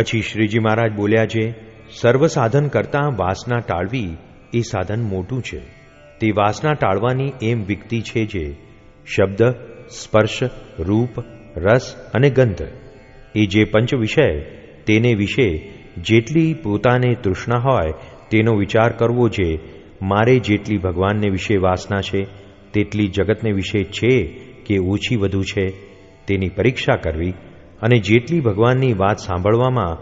પછી શ્રીજી મહારાજ બોલ્યા છે, સર્વ સાધન કરતાં વાસના ટાળવી એ સાધન મોટું છે. તે વાસના ટાળવાની એમ વિકતિ છે જે શબ્દ, સ્પર્શ, રૂપ, રસ અને ગંધ. એ જે પંચ વિષય, તેને વિશે જેટલી પોતાને તૃષ્ણા હોય, તેનો વિચાર કરવો જે મારે જેટલી ભગવાનને વિશે વાસના છે, તેટલી જગતને વિશે છે કે ઓછી વધુ છે, તેની પરીક્ષા કરવી અને જેટલી ભગવાનની વાત સાંભળવામાં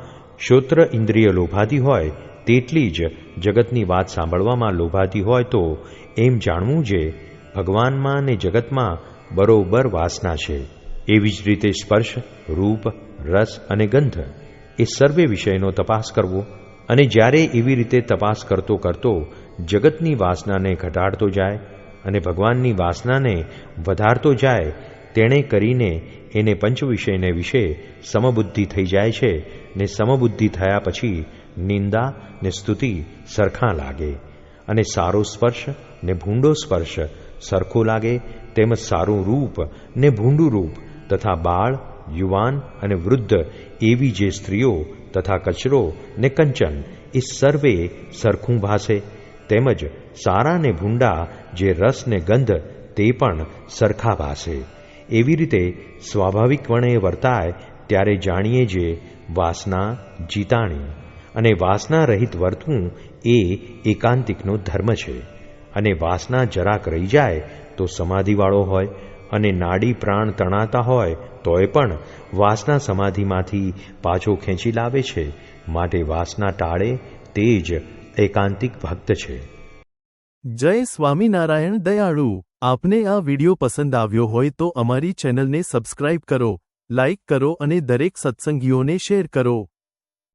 શ્રોત્ર ઇન્દ્રિય લોભાતી હોય, તેટલી જ જગતની વાત સાંભળવામાં લોભાતી હોય તો એમ જાણવું જે ભગવાનમાં ને જગતમાં બરોબર વાસના છે. એવી જ રીતે સ્પર્શ, રૂપ, રસ અને ગંધ એ સર્વે વિષયનો તપાસ કરવો અને જ્યારે એવી રીતે તપાસ કરતો કરતો જગતની વાસનાને ઘટાડતો જાય અને ભગવાનની વાસનાને વધારતો જાય તેણે કરીને એને પંચ વિષયને વિશે સમબુદ્ધિ થઈ જાય છે ને સમબુદ્ધિ થયા પછી નિંદા ને સ્તુતિ સરખા લાગે અને સારો સ્પર્શ ને ભૂંડો સ્પર્શ સરખો લાગે તેમજ સારું રૂપ ને ભૂંડું રૂપ તથા બાળ, યુવાન અને વૃદ્ધ એવી જે સ્ત્રીઓ તથા કચરો ને કંચન એ સર્વે સરખું ભાસે તેમજ સારા ને ભૂંડા જે રસ ને ગંધ તે પણ સરખા ભાસે. એવી રીતે સ્વાભાવિકપણે વર્તાય ત્યારે જાણીએ જે વાસના જીતાણી અને વાસના રહિત વર્તવું એ એકાંતિકનો ધર્મ છે. અને વાસના જરાક રહી જાય તો સમાધિવાળો હોય અને નાડી પ્રાણ તણાતા હોય તોય પણ વાસના સમાધિમાંથી પાછો ખેંચી લાવે છે. માટે વાસના ટાળે તે જ એકાંતિક ભક્ત છે. જય સ્વામિનારાયણ દયાળુ. આપને આ વિડિયો પસંદ આવ્યો હોય તો અમારી ચેનલને સબસ્ક્રાઇબ કરો, લાઇક કરો અને દરેક સત્સંગીઓને શેર કરો.